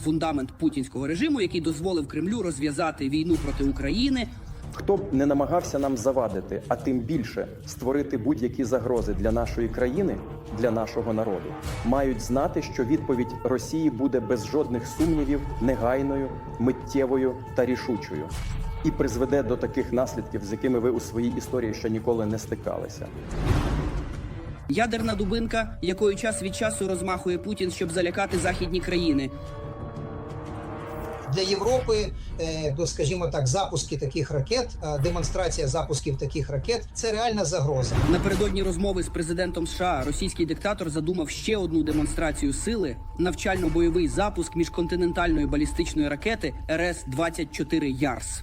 Фундамент путінського режиму, який дозволив Кремлю розв'язати війну проти України, Хто б не намагався нам завадити, а тим більше створити будь-які загрози для нашої країни, для нашого народу, мають знати, що відповідь Росії буде без жодних сумнівів негайною, миттєвою та рішучою, і призведе до таких наслідків, з якими ви у своїй історії ще ніколи не стикалися. Ядерна дубинка, якою час від часу розмахує Путін, щоб залякати західні країни. для Європи, е, ну, скажімо так, запуски таких ракет, е, демонстрація запусків таких ракет це реальна загроза. Напередодні розмови з президентом США російський диктатор задумав ще одну демонстрацію сили навчально-бойовий запуск міжконтинентальної балістичної ракети РС-24 Ярс.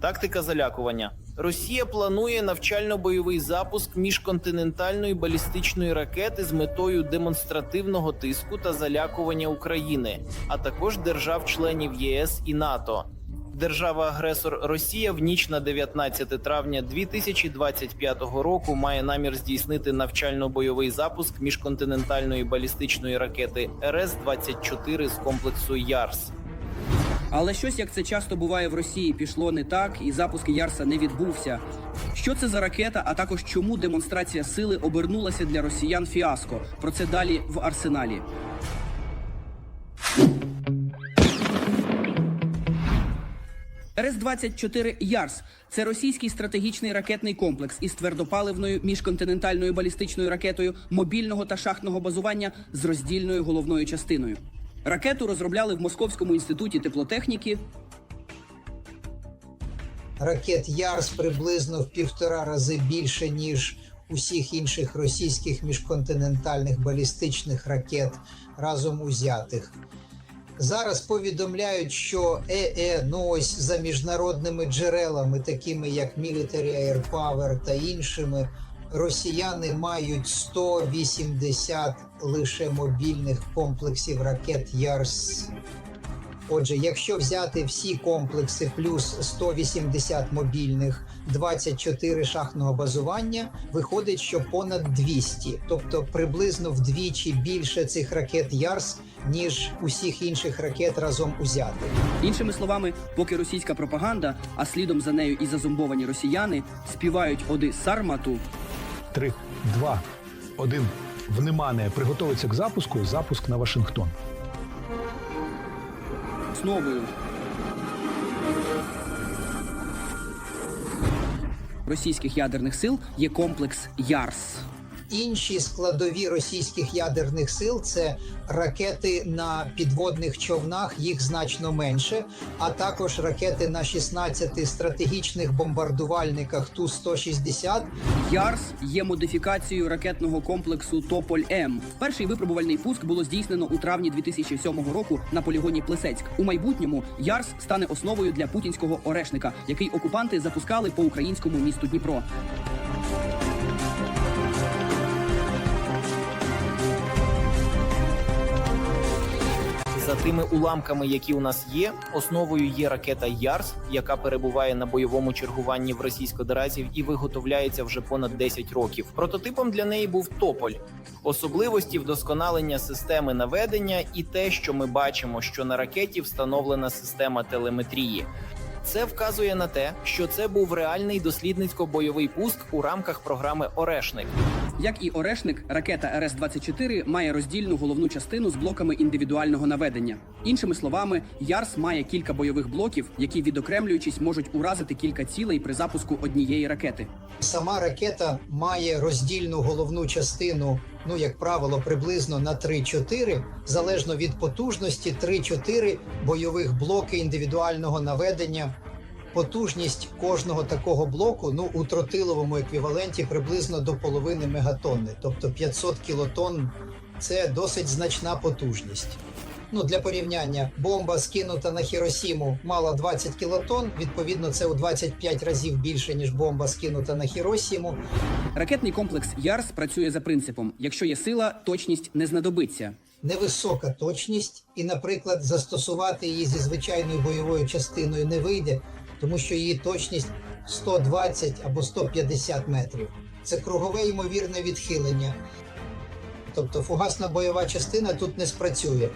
Тактика залякування. Росія планує навчально-бойовий запуск міжконтинентальної балістичної ракети з метою демонстративного тиску та залякування України, а також держав-членів ЄС і НАТО. Держава-агресор Росія в ніч на 19 травня 2025 року має намір здійснити навчально-бойовий запуск міжконтинентальної балістичної ракети РС-24 з комплексу Ярс. Але щось, як це часто буває в Росії, пішло не так, і запуск Ярса не відбувся. Що це за ракета, а також чому демонстрація сили обернулася для росіян фіаско? Про це далі в арсеналі. РС-24 Ярс це російський стратегічний ракетний комплекс із твердопаливною міжконтинентальною балістичною ракетою мобільного та шахтного базування з роздільною головною частиною. Ракету розробляли в Московському інституті теплотехніки. Ракет Ярс приблизно в півтора рази більше ніж усіх інших російських міжконтинентальних балістичних ракет разом узятих. Зараз повідомляють, що ЕЕ, ну ось за міжнародними джерелами, такими як Military Air Power та іншими, росіяни мають 180 лише мобільних комплексів ракет Ярс. Отже, якщо взяти всі комплекси плюс 180 мобільних, 24 шахтного базування, виходить, що понад 200, тобто приблизно вдвічі більше цих ракет Ярс, ніж усіх інших ракет разом узятих. Іншими словами, поки російська пропаганда, а слідом за нею і зазомбовані росіяни співають оди Сармату, Три, два, один. Внимание, приготовиться к запуску. Запуск на Вашингтон. Знову. російських ядерних сил є комплекс Ярс. Інші складові російських ядерних сил це ракети на підводних човнах, їх значно менше, а також ракети на 16 стратегічних бомбардувальниках Ту-160 Ярс є модифікацією ракетного комплексу Тополь М. Перший випробувальний пуск було здійснено у травні 2007 року на полігоні Плесецьк. У майбутньому Ярс стане основою для путінського орешника, який окупанти запускали по українському місту Дніпро. За тими уламками, які у нас є, основою є ракета Ярс, яка перебуває на бойовому чергуванні в Російській Деразі і виготовляється вже понад 10 років. Прототипом для неї був Тополь. Особливості вдосконалення системи наведення і те, що ми бачимо, що на ракеті встановлена система телеметрії. Це вказує на те, що це був реальний дослідницько-бойовий пуск у рамках програми Орешник. Як і орешник, ракета РС-24 має роздільну головну частину з блоками індивідуального наведення. Іншими словами, Ярс має кілька бойових блоків, які відокремлюючись можуть уразити кілька цілей при запуску однієї ракети. Сама ракета має роздільну головну частину, ну як правило, приблизно на 3-4, залежно від потужності, 3-4 бойових блоки індивідуального наведення. Потужність кожного такого блоку ну у тротиловому еквіваленті приблизно до половини мегатонни, тобто 500 кілотонн це досить значна потужність. Ну для порівняння, бомба скинута на Хіросіму мала 20 кілотонн, відповідно, це у 25 разів більше ніж бомба скинута на Хіросіму. Ракетний комплекс Ярс працює за принципом: якщо є сила, точність не знадобиться. Невисока точність, і, наприклад, застосувати її зі звичайною бойовою частиною не вийде, тому що її точність 120 або 150 метрів. це кругове ймовірне відхилення. Тобто фугасна бойова частина тут не спрацює.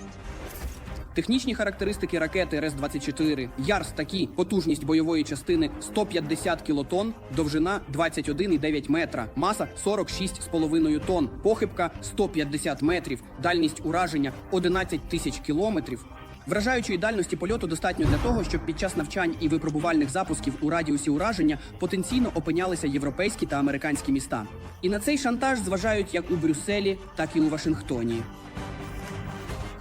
Технічні характеристики ракети РС-24 Ярс такі: потужність бойової частини 150 кілотон, довжина 21,9 метра, маса 46,5 тонн, похибка 150 метрів, дальність ураження 11 тисяч кілометрів. Вражаючої дальності польоту достатньо для того, щоб під час навчань і випробувальних запусків у радіусі ураження потенційно опинялися європейські та американські міста. І на цей шантаж зважають як у Брюсселі, так і у Вашингтоні.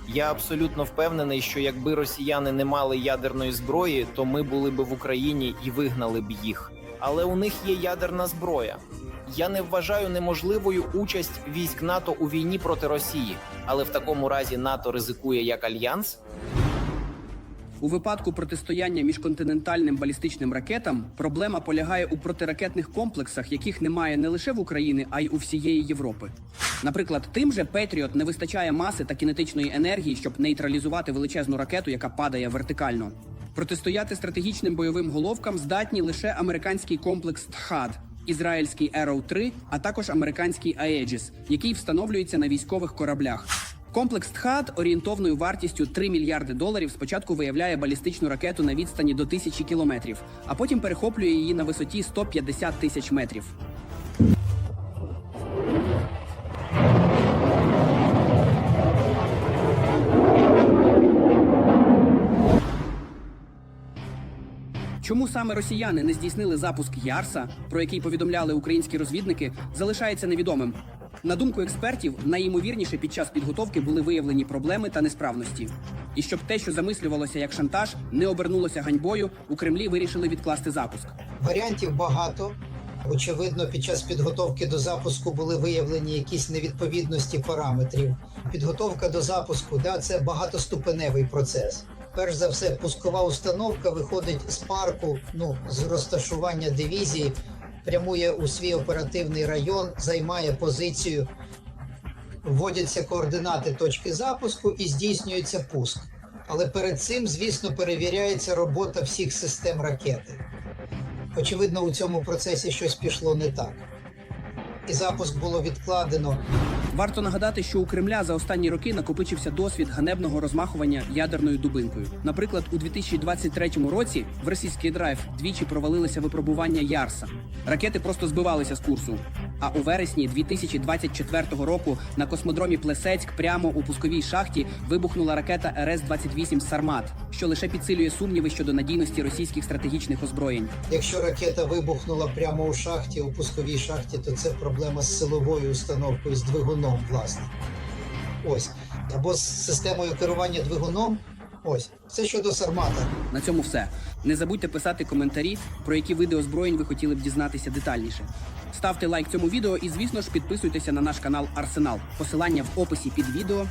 Я абсолютно впевнений, що якби росіяни не мали ядерної зброї, то ми були б в Україні і вигнали б їх. Але у них є ядерна зброя. Я не вважаю неможливою участь військ НАТО у війні проти Росії, але в такому разі НАТО ризикує як альянс. У випадку протистояння міжконтинентальним балістичним ракетам проблема полягає у протиракетних комплексах, яких немає не лише в Україні, а й у всієї Європи. Наприклад, тим же Петріот не вистачає маси та кінетичної енергії, щоб нейтралізувати величезну ракету, яка падає вертикально. Протистояти стратегічним бойовим головкам здатні лише американський комплекс ТХАД, ізраїльський Arrow 3, а також американський Aegis, який встановлюється на військових кораблях. Комплекс ТХАД орієнтовною вартістю 3 мільярди доларів спочатку виявляє балістичну ракету на відстані до тисячі кілометрів, а потім перехоплює її на висоті 150 тисяч метрів. Чому саме росіяни не здійснили запуск Ярса, про який повідомляли українські розвідники, залишається невідомим. На думку експертів, найімовірніше під час підготовки були виявлені проблеми та несправності. І щоб те, що замислювалося як шантаж, не обернулося ганьбою, у Кремлі вирішили відкласти запуск. Варіантів багато. Очевидно, під час підготовки до запуску були виявлені якісь невідповідності параметрів. Підготовка до запуску да, це багатоступеневий процес. Перш за все, пускова установка виходить з парку, ну з розташування дивізії, прямує у свій оперативний район, займає позицію, вводяться координати точки запуску і здійснюється пуск. Але перед цим, звісно, перевіряється робота всіх систем ракети. Очевидно, у цьому процесі щось пішло не так. І запуск було відкладено. Варто нагадати, що у Кремля за останні роки накопичився досвід ганебного розмахування ядерною дубинкою. Наприклад, у 2023 році в російський драйв двічі провалилися випробування Ярса. Ракети просто збивалися з курсу. А у вересні 2024 року на космодромі Плесецьк прямо у пусковій шахті вибухнула ракета РС-28 Сармат, що лише підсилює сумніви щодо надійності російських стратегічних озброєнь. Якщо ракета вибухнула прямо у шахті, у пусковій шахті, то це проблема з силовою установкою, з двигуном, власне. Ось. Або з системою керування двигуном. Ось. Це щодо Сармата. На цьому все. Не забудьте писати коментарі, про які види озброєнь ви хотіли б дізнатися детальніше. Ставте лайк цьому відео і, звісно ж, підписуйтеся на наш канал Арсенал. Посилання в описі під відео.